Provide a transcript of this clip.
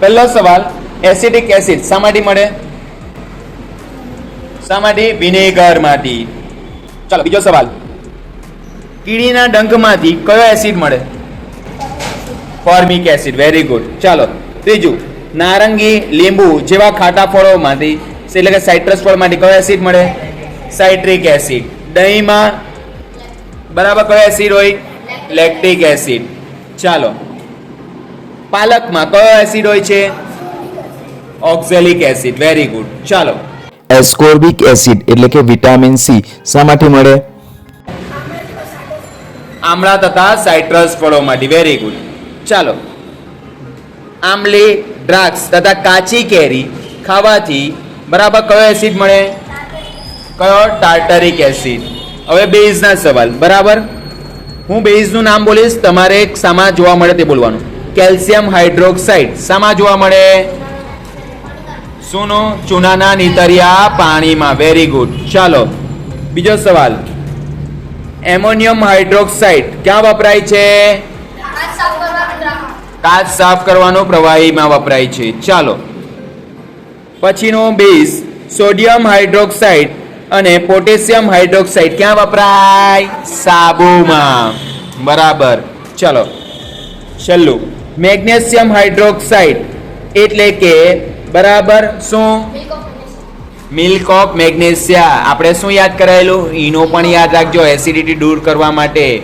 પહેલો સવાલ acidic acid શા માટે મળે? શા માટે? વિનેગરમાંથી. ચાલો, બીજો સવાલ. કીડીના ડંખમાંથી કયો એસિડ મળે? ફોર્મિક એસિડ વેરી ગુડ ચાલો, ત્રીજું. નારંગી, લીંબુ જેવા ખાટા ફળોમાંથી, એટલે કે સાઇટ્રસ ફળમાંથી કયો એસિડ મળે? સાઇટ્રિક એસિડ દહીંમાં બરાબર કયો એસિડ હોય? લેક્ટિક એસિડ ચાલો પાલકમાં કયો એસિડ હોય છે? ઓક્ઝેલિક એસિડ વેરી ગુડ ચાલો. એસ્કોર્બિક એસિડ એટલે કે વિટામિન સી શામાંથી મળે? આમળા તથા સાઇટ્રસ ફળોમાંથી વેરી ગુડ ચાલો. આમલી દ્રાક્ષ તથા કાચી કેરી ખાવાથી બરાબર કયો એસિડ મળે? કયો? ટાર્ટરિક એસિડ હવે બેઝના સવાલ બરાબર? હું બેઝનું નામ બોલીશ તમારે એક શામાં જોવા મળે તે બોલવાનું. Calcium hydroxide. શામાં જોવા મળે? સુનો ચૂનાના નીતરિયા પાણીમાં. વેરી ગુડ ચાલો બીજો સવાલ. એમોનિયમ હાઇડ્રોક્સાઇડ ક્યાં વપરાય છે? કાચ સાફ કરવાનો પ્રવાહીમાં વપરાય છે. ચાલો. પછીનો બેઝ સોડિયમ હાઇડ્રોક્સાઇડ અને પોટેશિયમ હાઇડ્રોક્સાઇડ ક્યાં વપરાય? સાબુમાં. બરાબર. ચલો છેલ્લું. મેગ્નેશિયમ હાઇડ્રોક્સાઇડ એટલે કે બરાબર શું? મિલ્ક ઓફ મેગ્નેશિયા આપણે શું યાદ કરાયેલું? ઈનો પણ યાદ રાખજો એસિડિટી દૂર કરવા માટે.